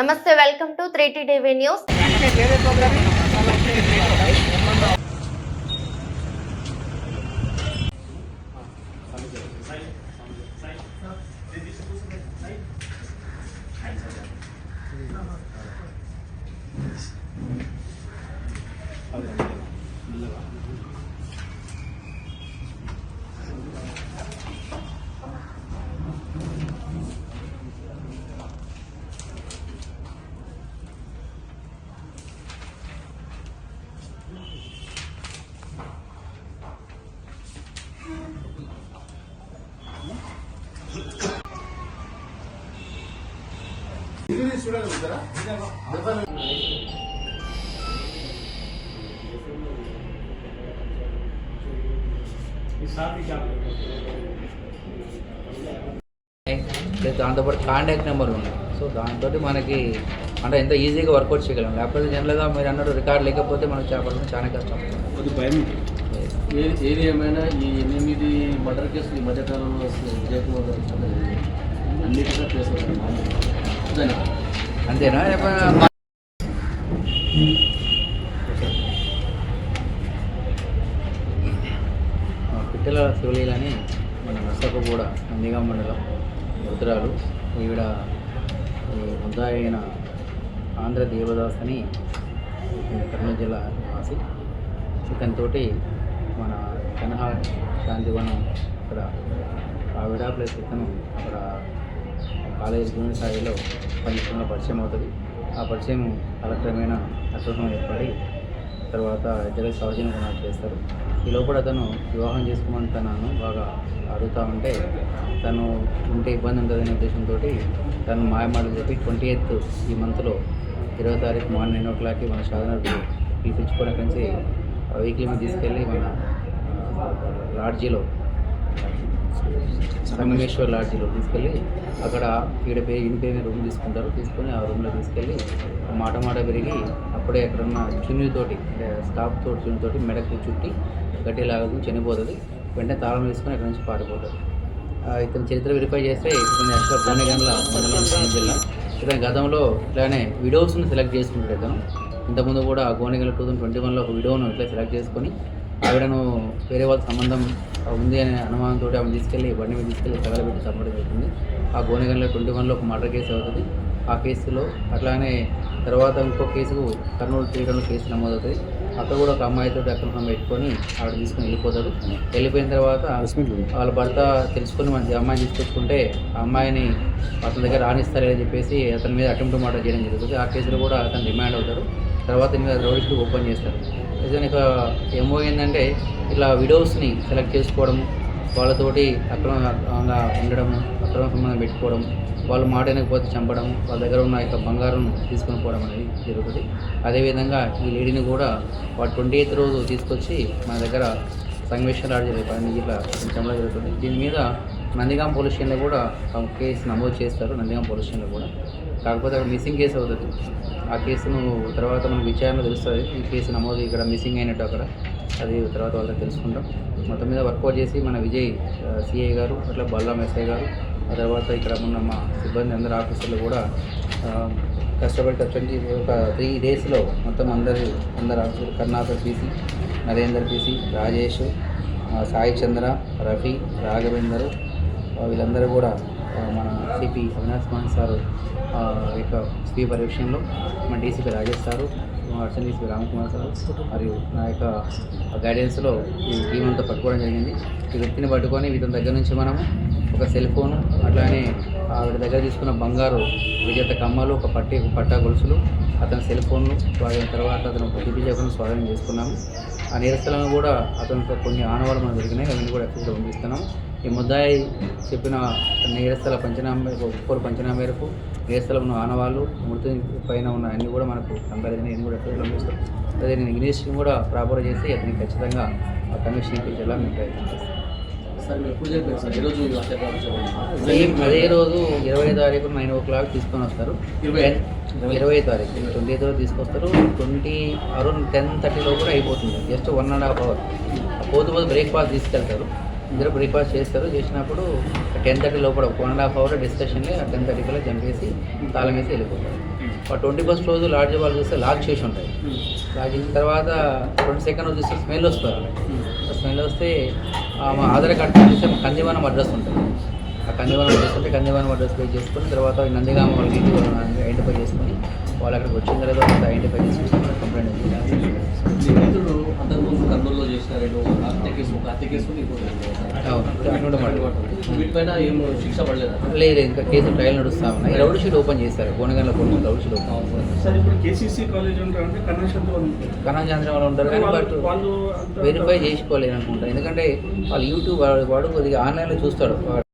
నమస్తే welcome to three TV news లేదు దాంతోపాటు కాంటాక్ట్ నెంబర్ ఉంది సో దాంతో మనకి అంటే ఎంత ఈజీగా వర్కౌట్ చేయగలం లేకపోతే జనరల్గా మీరు అన్నట్టు రికార్డ్ లేకపోతే మనకు చేపడడం చాలా కష్టం కొద్ది భయం ఏది ఏమైనా ఈ ఎనిమిది మర్డర్ కేసులు ఈ మధ్యకాలంలో అసలు అన్నిటిగా అంతేనా? పిట్టల శివలీలని మన మన కూడా అందిగా మండలం రుద్రాలు. ఈవిడ ఈ అయిన ఆంధ్ర దేవదాస్ అని కర్నూలు జిల్లా నివాసి. ఇతనితోటి మన కనహ శాంతివనం ఇక్కడ ఆవిడ ప్లస్ ఇతను అక్కడ కాలేజ్ జూనియర్ స్థాయిలో పనిచేయడంలో పరిచయం అవుతుంది. ఆ పరిచయం కాలక్రమేణా అసోసం ఏర్పడి తర్వాత ఇద్దరు సౌజన్య చేస్తారు. ఈ లోపల అతను వివాహం చేసుకోమని తనను బాగా అడుగుతా ఉంటే తను ఉంటే ఇబ్బంది ఉంటుందనే ఉద్దేశంతో తను మాయమాటలు చెప్పి ట్వంటీ ఎయిత్ ఈ మంత్లో ఇరవై తారీఖు మార్నింగ్ నైన్ ఓ క్లాక్కి మన సాధనకు పిలిపించుకొని అక్కడి నుంచి వెహికల్ తీసుకెళ్ళి మన లాడ్జీలో సంగమేశ్వర్ లాడ్జీలో తీసుకెళ్ళి అక్కడ ఈడ పే ఇంటి పేరు మీద రూమ్ తీసుకుంటారు. తీసుకొని ఆ రూమ్లో తీసుకెళ్ళి మాట మాట పెరిగి అప్పుడే అక్కడున్న చున్నీతోటి అంటే స్టాఫ్ తోటి చున్నీతోటి మెడకు చుట్టి గట్టి లాగదు చనిపోతుంది. వెంటనే తాళం వేసుకొని అక్కడి నుంచి పారిపోతారు. ఇతని చరిత్ర వెరిఫై చేస్తే ఇతను యాక్చువల్ గోనెగండ్ల మండలం జిల్లా. ఇతను గతంలో ఇట్లానే విడోస్ని సెలెక్ట్ చేసుకుంటాడు ఇతను. ఇంతకుముందు కూడా గోనెగండ్ల టూ థౌసండ్ ట్వంటీ వన్లో ఒక విడోను ఇట్లా సెలెక్ట్ చేసుకొని ఆవిడను వేరే వాళ్ళ సంబంధం ఉంది అనే అనుమానంతో ఆమె తీసుకెళ్ళి బండి మీద తీసుకెళ్ళి తగలబెట్టి చంపడం జరుగుతుంది. ఆ గోనెగన్లో ట్వంటీ వన్లో ఒక మర్డర్ కేసు అవుతుంది. ఆ కేసులో అట్లానే తర్వాత ఇంకో కేసు కర్నూలు తీయడంలో కేసు నమోదవుతుంది. అక్కడ కూడా ఒక అమ్మాయితో అక్రమం పెట్టుకొని ఆవిడ తీసుకొని వెళ్ళిపోతాడు. వెళ్ళిపోయిన తర్వాత వాళ్ళ భర్త తెలుసుకొని మన అమ్మాయిని తీసుకొచ్చుకుంటే ఆ అమ్మాయిని అతని దగ్గర రాణిస్తారని చెప్పేసి అతని మీద అటెంప్ట్ మర్డర్ చేయడం జరుగుతుంది. ఆ కేసులో కూడా అతను రిమాండ్ అవుతాడు. తర్వాత మీద రోడ్డు ఓపెన్ చేస్తారు నిజానికి ఏమో ఏంటంటే ఇట్లా విడోస్ని సెలెక్ట్ చేసుకోవడం వాళ్ళతోటి అక్రమంగా ఉండడం అక్రమ సంబంధం పెట్టుకోవడం వాళ్ళు మాట వినకపోతే చంపడం వాళ్ళ దగ్గర ఉన్న యొక్క బంగారం తీసుకొని పోవడం అనేది జరుగుతుంది. అదేవిధంగా ఈ లేడీని కూడా వాడు ట్వంటీ ఎయిత్ రోజు తీసుకొచ్చి మన దగ్గర సంగమేశ్వర జరిగే పని ఇట్లా చంపడం జరుగుతుంది. దీని మీద నందిగాం పోలీస్ స్టేషన్లో కూడా తమ కేసు నమోదు చేస్తారు నందిగాం పోలీస్ స్టేషన్లో కూడా. కాకపోతే అక్కడ మిస్సింగ్ కేసు అవుతుంది. ఆ కేసును తర్వాత మనకు విచారణ తెలుస్తుంది. ఈ కేసు నమోదు ఇక్కడ మిస్సింగ్ అయినట్టు అక్కడ. అది తర్వాత వాళ్ళకి తెలుసుకుంటాం. మొత్తం మీద వర్కౌట్ చేసి మన విజయ్ సిఐ గారు అట్లా బల్లం ఎస్ఐ గారు ఆ తర్వాత ఇక్కడ ఉన్న మా సిబ్బంది అందరు ఆఫీసర్లు కూడా కష్టపడి కష్టపడి ఒక త్రీ డేస్లో మొత్తం అందరు అందరు ఆఫీసర్లు కర్ణాకర్ పీసీ నరేందర్ పీసీ రాజేష్ సాయి చంద్ర రఫీ రాఘవేందర్ వీళ్ళందరూ కూడా మన సిపి అవినాష్ మహన్ సారు యొక్క స్వీపర్ విషయంలో మన DCP Rajesh sir Archana DCP Ramakumar sir. మరియు నా యొక్క గైడెన్స్లో ఈ టీం అంతా పట్టుకోవడం జరిగింది. ఈ వ్యక్తిని పట్టుకొని ఇతని దగ్గర నుంచి మనము ఒక సెల్ ఫోన్ అట్లానే ఆవిడ దగ్గర తీసుకున్న బంగారు విజేత కమ్మలు ఒక పట్టి పట్టా గొలుసులు అతని సెల్ ఫోన్లు వాడిన తర్వాత అతను టీపీ స్వాధీనం చేసుకున్నాము. ఆ నేరస్థలను కూడా అతనితో కొన్ని ఆనవాళ్ళు మనం జరిగినాయి. అవన్నీ కూడా ఎక్కువగా పంపిస్తున్నాము. ఈ ముద్దాయి చెప్పిన నేరస్థల పంచనామా మేరకు ఒక్కొక్కరు పంచనామా మేరకు నేరస్థల ఉన్న ఆనవాళ్ళు మృతి పైన ఉన్న అన్ని కూడా మనకు కంపారిజన్ అన్ని కూడా పంపిస్తాం అదే నేను ఇన్వెస్టింగ్ కూడా ప్రాపర్ చేసి అతనికి ఖచ్చితంగా ఆ కమిషన్ ఇప్పించేలా మేము ప్రయత్నం అదే రోజు ఇరవై తారీఖు నైన్ ఓ క్లాక్ తీసుకొని వస్తారు. ఇరవై ఇరవై తారీఖు ట్వంటీ ఎయిత్ తీసుకొస్తారు. ట్వంటీ అరౌండ్ టెన్ థర్టీలో కూడా అయిపోతుంది. Just one and half hour. పోతు పోతు బ్రేక్ఫాస్ట్ తీసుకెళ్తారు. ఇద్దరు బ్రేక్ఫాస్ట్ చేస్తారు. చేసినప్పుడు టెన్ థర్టీ లోపల ఒక వన్ అండ్ హాఫ్ అవర్ డిస్కషన్లే టెన్ థర్టీ కల్లా చంపేసి తాళం వేసి వెళ్ళిపోతారు. ట్వంటీ ఫస్ట్ రోజు లాడ్జ్ వాళ్ళు చూస్తే లాక్ చేసి ఉంటాయి. లాక్ చేసిన తర్వాత ట్వంటీ సెకండ్ రోజు చూస్తే స్మెల్ వస్తారు స్మెల్ వస్తే మా ఆధార్ కార్డ్ చూస్తే మా కందివనం అడ్రస్ ఉంటుంది. ఆ కందివనం అడ్రస్ ఉంటే కందివనం అడ్రస్ పే చేసుకొని తర్వాత నందిగామ వాళ్ళకి ఇంటి ఐడెంటిఫై చేసుకొని వాళ్ళు అక్కడికి వచ్చిన తర్వాత ఐడెంటిఫై చేసుకొని కంప్లైంట్ లేదు ఇంకా కేసు ట్రయల్ నడుస్తా ఉన్నాయి రౌడ్ షీట్ ఓపెన్ చేశారు. Konagandla Konagandla rowdy sheet open sir ఇప్పుడు కేసీసీ కాలేజ్ ఉంటారంటే కన్వెన్షన్ వాళ్ళు ఉంటారు. కానీ బట్ వెరిఫై చేసుకోలేను అనుకుంటా ఎందుకంటే వాళ్ళు యూట్యూబ్ వాడు వాడు కొద్దిగా ఆన్లైన్లో చూస్తాడు.